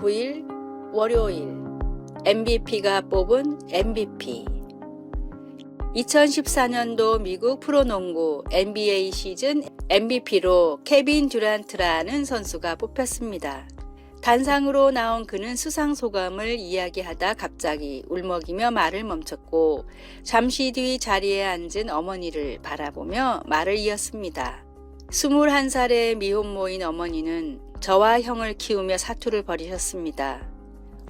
5월 9일 월요일 MVP가 뽑은 MVP 2014년도 미국 프로농구 NBA 시즌 MVP로 케빈 듀란트라는 선수가 뽑혔습니다. 단상으로 나온 그는 수상 소감을 이야기하다 갑자기 울먹이며 말을 멈췄고 잠시 뒤 자리에 앉은 어머니를 바라보며 말을 이었습니다. 21살의 미혼모인 어머니는 저와 형을 키우며 사투를 벌이셨습니다.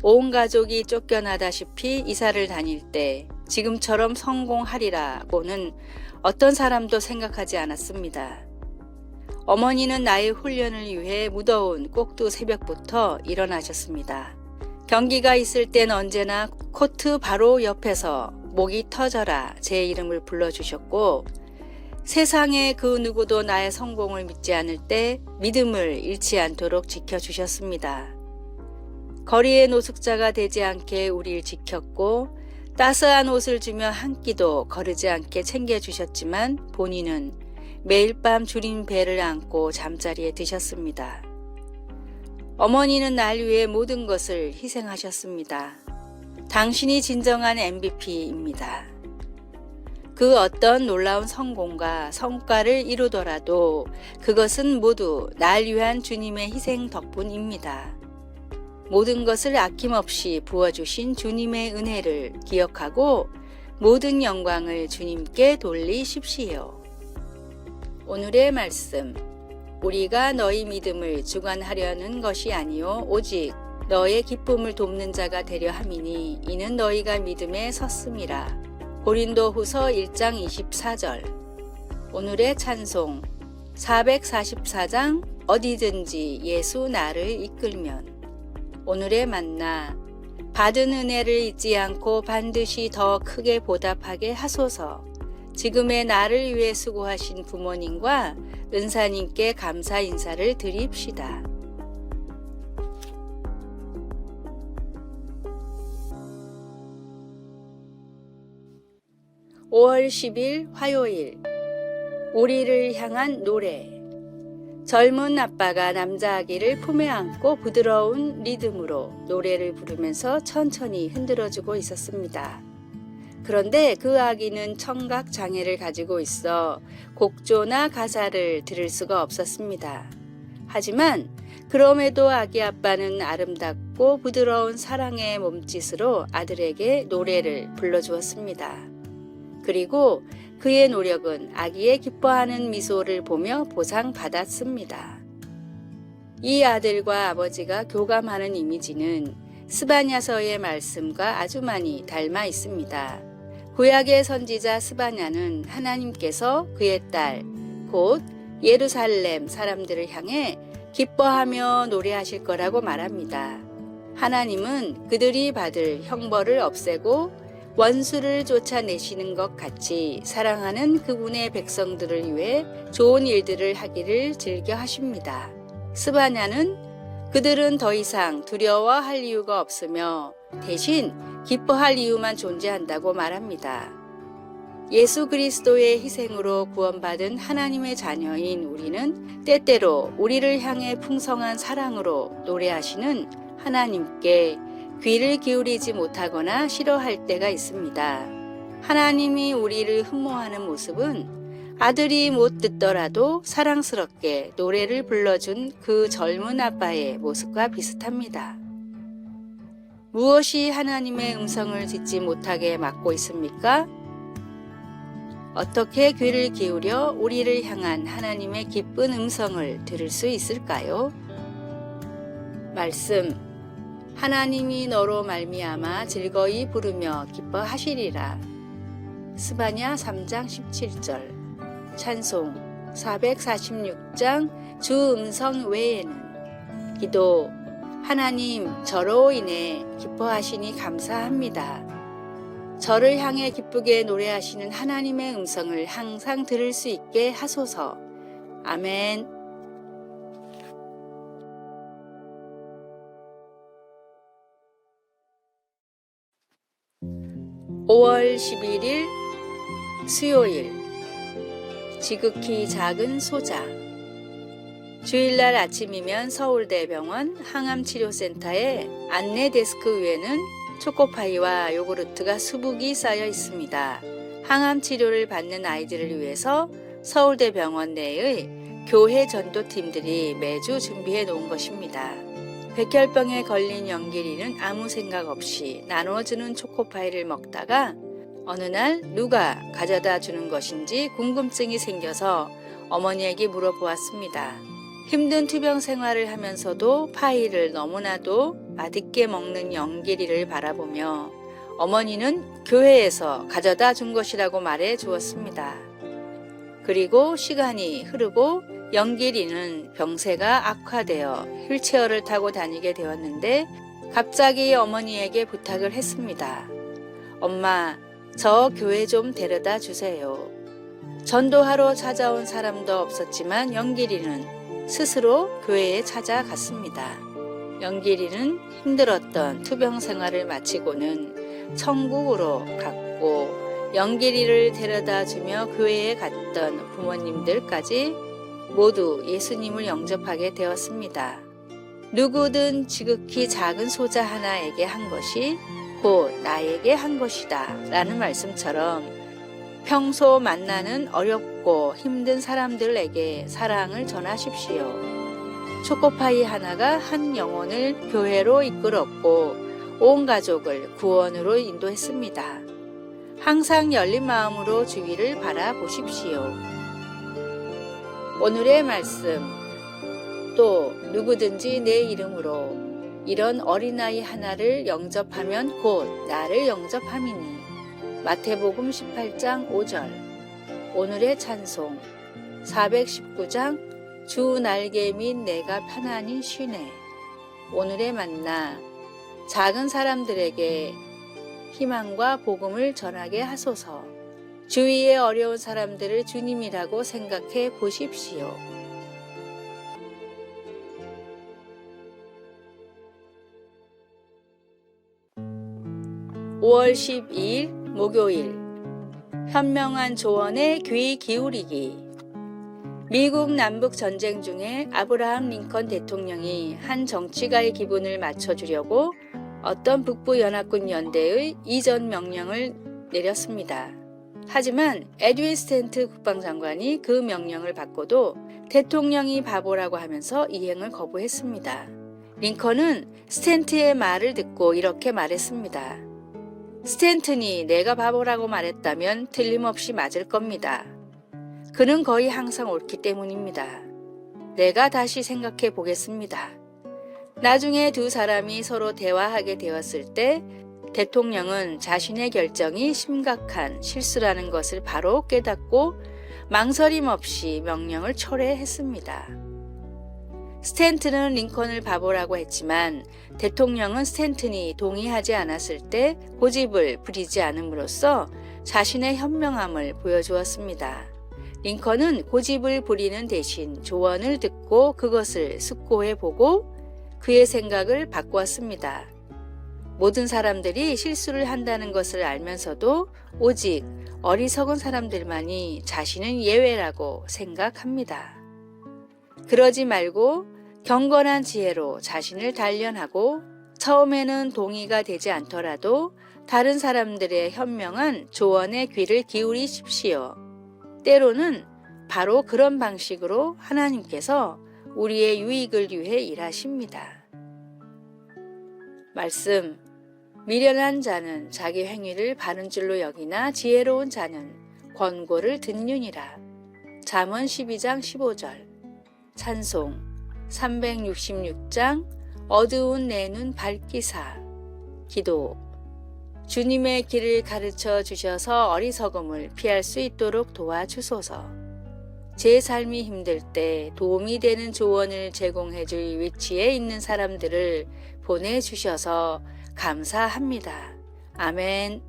온 가족이 쫓겨나다시피 이사를 다닐 때 지금처럼 성공하리라고는 어떤 사람도 생각하지 않았습니다. 어머니는 나의 훈련을 위해 무더운 꼭두 새벽부터 일어나셨습니다. 경기가 있을 땐 언제나 코트 바로 옆에서 목이 터져라 제 이름을 불러주셨고 세상에 그 누구도 나의 성공을 믿지 않을 때 믿음을 잃지 않도록 지켜주셨습니다. 거리의 노숙자가 되지 않게 우리를 지켰고 따스한 옷을 주며 한 끼도 거르지 않게 챙겨주셨지만 본인은 매일 밤 줄인 배를 안고 잠자리에 드셨습니다. 어머니는 날 위해 모든 것을 희생하셨습니다. 당신이 진정한 MVP입니다. 그 어떤 놀라운 성공과 성과를 이루더라도 그것은 모두 날 위한 주님의 희생 덕분입니다. 모든 것을 아낌없이 부어주신 주님의 은혜를 기억하고 모든 영광을 주님께 돌리십시오. 오늘의 말씀. 우리가 너희 믿음을 주관하려는 것이 아니요 오직 너의 기쁨을 돕는 자가 되려 함이니 이는 너희가 믿음에 섰음이라. 고린도 후서 1장 24절. 오늘의 찬송. 444장 어디든지 예수 나를 이끌면. 오늘의 만나. 받은 은혜를 잊지 않고 반드시 더 크게 보답하게 하소서. 지금의 나를 위해 수고하신 부모님과 은사님께 감사 인사를 드립시다. (5월 10일) 화요일 우리를 향한 노래 젊은 아빠가 남자 아기를 품에 안고 부드러운 리듬으로 노래를 부르면서 천천히 흔들어주고 있었습니다. 그런데 그 아기는 청각 장애를 가지고 있어 곡조나 가사를 들을 수가 없었습니다. 하지만 그럼에도 아기 아빠는 아름답고 부드러운 사랑의 몸짓으로 아들에게 노래를 불러주었습니다. 그리고 그의 노력은 아기의 기뻐하는 미소를 보며 보상받았습니다. 이 아들과 아버지가 교감하는 이미지는 스바냐서의 말씀과 아주 많이 닮아 있습니다. 구약의 선지자 스바냐는 하나님께서 그의 딸, 곧 예루살렘 사람들을 향해 기뻐하며 노래하실 거라고 말합니다. 하나님은 그들이 받을 형벌을 없애고 원수를 쫓아내시는 것 같이 사랑하는 그분의 백성들을 위해 좋은 일들을 하기를 즐겨 하십니다. 스바냐는 그들은 더 이상 두려워할 이유가 없으며 대신 기뻐할 이유만 존재한다고 말합니다. 예수 그리스도의 희생으로 구원받은 하나님의 자녀인 우리는 때때로 우리를 향해 풍성한 사랑으로 노래하시는 하나님께 귀를 기울이지 못하거나 싫어할 때가 있습니다. 하나님이 우리를 흠모하는 모습은 아들이 못 듣더라도 사랑스럽게 노래를 불러준 그 젊은 아빠의 모습과 비슷합니다. 무엇이 하나님의 음성을 듣지 못하게 막고 있습니까? 어떻게 귀를 기울여 우리를 향한 하나님의 기쁜 음성을 들을 수 있을까요? 말씀 하나님이 너로 말미암아 즐거이 부르며 기뻐하시리라. 스바냐 3장 17절 찬송 446장 주 음성 외에는 기도 하나님 저로 인해 기뻐하시니 감사합니다. 저를 향해 기쁘게 노래하시는 하나님의 음성을 항상 들을 수 있게 하소서. 아멘. 5월 11일 수요일 지극히 작은 소자 주일날 아침이면 서울대병원 항암치료센터에 안내 데스크 위에는 초코파이와 요구르트가 수북이 쌓여 있습니다. 항암 치료를 받는 아이들을 위해서 서울대병원 내의 교회 전도팀들이 매주 준비해 놓은 것입니다. 백혈병에 걸린 영길이는 아무 생각 없이 나눠주는 초코파이를 먹다가 어느 날 누가 가져다 주는 것인지 궁금증이 생겨서 어머니에게 물어보았습니다. 힘든 투병 생활을 하면서도 파이를 너무나도 맛있게 먹는 영길이를 바라보며 어머니는 교회에서 가져다 준 것이라고 말해 주었습니다. 그리고 시간이 흐르고 영길이는 병세가 악화되어 휠체어를 타고 다니게 되었는데 갑자기 어머니에게 부탁을 했습니다. 엄마, 저 교회 좀 데려다 주세요. 전도하러 찾아온 사람도 없었지만 영길이는 스스로 교회에 찾아갔습니다. 영길이는 힘들었던 투병 생활을 마치고는 천국으로 갔고 영길이를 데려다 주며 교회에 갔던 부모님들까지 모두 예수님을 영접하게 되었습니다. 누구든 지극히 작은 소자 하나에게 한 것이 곧 나에게 한 것이다 라는 말씀처럼 평소 만나는 어렵고 힘든 사람들에게 사랑을 전하십시오. 초코파이 하나가 한 영혼을 교회로 이끌었고 온 가족을 구원으로 인도했습니다. 항상 열린 마음으로 주위를 바라보십시오. 오늘의 말씀. 또 누구든지 내 이름으로 이런 어린아이 하나를 영접하면 곧 나를 영접함이니. 마태복음 18장 5절. 오늘의 찬송. 419장. 주 날개 및 내가 편안히 쉬네. 오늘의 만나. 작은 사람들에게 희망과 복음을 전하게 하소서 주위의 어려운 사람들을 주님이라고 생각해 보십시오. 5월 12일 목요일 현명한 조언에 귀 기울이기 미국 남북 전쟁 중에 아브라함 링컨 대통령이 한 정치가의 기분을 맞춰주려고 어떤 북부 연합군 연대의 이전 명령을 내렸습니다. 하지만 에드윈 스탠트 국방장관이 그 명령을 받고도 대통령이 바보라고 하면서 이행을 거부했습니다. 링컨은 스탠트의 말을 듣고 이렇게 말했습니다. 스탠튼이 내가 바보라고 말했다면 틀림없이 맞을 겁니다. 그는 거의 항상 옳기 때문입니다. 내가 다시 생각해 보겠습니다. 나중에 두 사람이 서로 대화하게 되었을 때 대통령은 자신의 결정이 심각한 실수라는 것을 바로 깨닫고 망설임 없이 명령을 철회했습니다. 스탠튼은 링컨을 바보라고 했지만 대통령은 스탠튼이 동의하지 않았을 때 고집을 부리지 않음으로써 자신의 현명함을 보여주었습니다. 링컨은 고집을 부리는 대신 조언을 듣고 그것을 숙고해 보고 그의 생각을 바꾸었습니다. 모든 사람들이 실수를 한다는 것을 알면서도 오직 어리석은 사람들만이 자신은 예외라고 생각합니다. 그러지 말고 경건한 지혜로 자신을 단련하고 처음에는 동의가 되지 않더라도 다른 사람들의 현명한 조언에 귀를 기울이십시오. 때로는 바로 그런 방식으로 하나님께서 우리의 유익을 위해 일하십니다. 말씀 미련한 자는 자기 행위를 바른 줄로 여기나 지혜로운 자는 권고를 듣느니라. 잠언 12장 15절 찬송 366장 어두운 내 눈 밝기사 기도 주님의 길을 가르쳐 주셔서 어리석음을 피할 수 있도록 도와주소서. 제 삶이 힘들 때 도움이 되는 조언을 제공해 줄 위치에 있는 사람들을 보내주셔서 감사합니다. 아멘.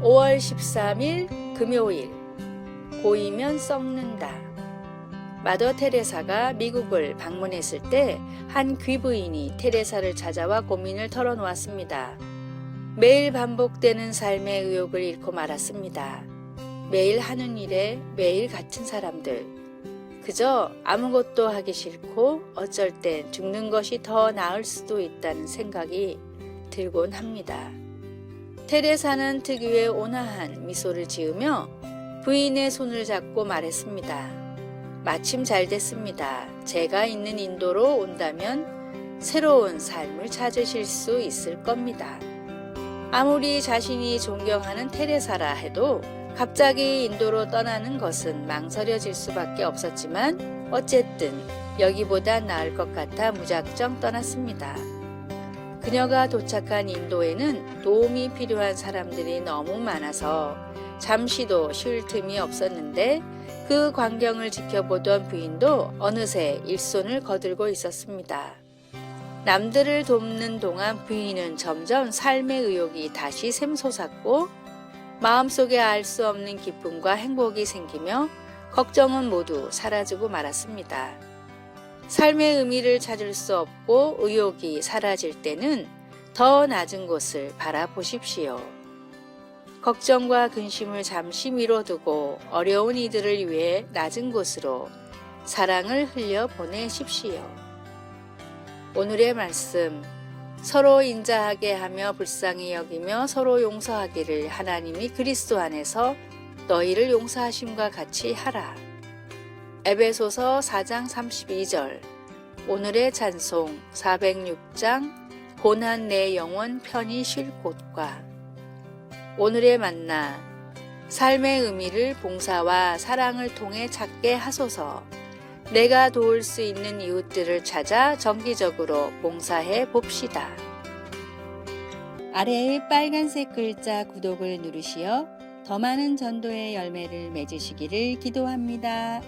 (5월 13일) 금요일 고이면 썩는다. 마더 테레사가 미국을 방문했을 때 한 귀부인이 테레사를 찾아와 고민을 털어놓았습니다. 매일 반복되는 삶의 의욕을 잃고 말았습니다. 매일 하는 일에 매일 같은 사람들. 그저 아무것도 하기 싫고 어쩔 땐 죽는 것이 더 나을 수도 있다는 생각이 들곤 합니다. 테레사는 특유의 온화한 미소를 지으며 부인의 손을 잡고 말했습니다. 마침 잘 됐습니다. 제가 있는 인도로 온다면 새로운 삶을 찾으실 수 있을 겁니다. 아무리 자신이 존경하는 테레사라 해도 갑자기 인도로 떠나는 것은 망설여질 수밖에 없었지만 어쨌든 여기보다 나을 것 같아 무작정 떠났습니다. 그녀가 도착한 인도에는 도움이 필요한 사람들이 너무 많아서 잠시도 쉴 틈이 없었는데 그 광경을 지켜보던 부인도 어느새 일손을 거들고 있었습니다. 남들을 돕는 동안 부인은 점점 삶의 의욕이 다시 샘솟았고 마음속에 알 수 없는 기쁨과 행복이 생기며 걱정은 모두 사라지고 말았습니다. 삶의 의미를 찾을 수 없고 의욕이 사라질 때는 더 낮은 곳을 바라보십시오. 걱정과 근심을 잠시 미뤄두고 어려운 이들을 위해 낮은 곳으로 사랑을 흘려 보내십시오. 오늘의 말씀 서로 인자하게 하며 불쌍히 여기며 서로 용서하기를 하나님이 그리스도 안에서 너희를 용서하심과 같이 하라. 에베소서 4장 32절. 오늘의 찬송 406장. 고난 내 영혼 편히 쉴 곳과 오늘의 만나 삶의 의미를 봉사와 사랑을 통해 찾게 하소서 내가 도울 수 있는 이웃들을 찾아 정기적으로 봉사해 봅시다. 아래의 빨간색 글자 구독을 누르시어 더 많은 전도의 열매를 맺으시기를 기도합니다.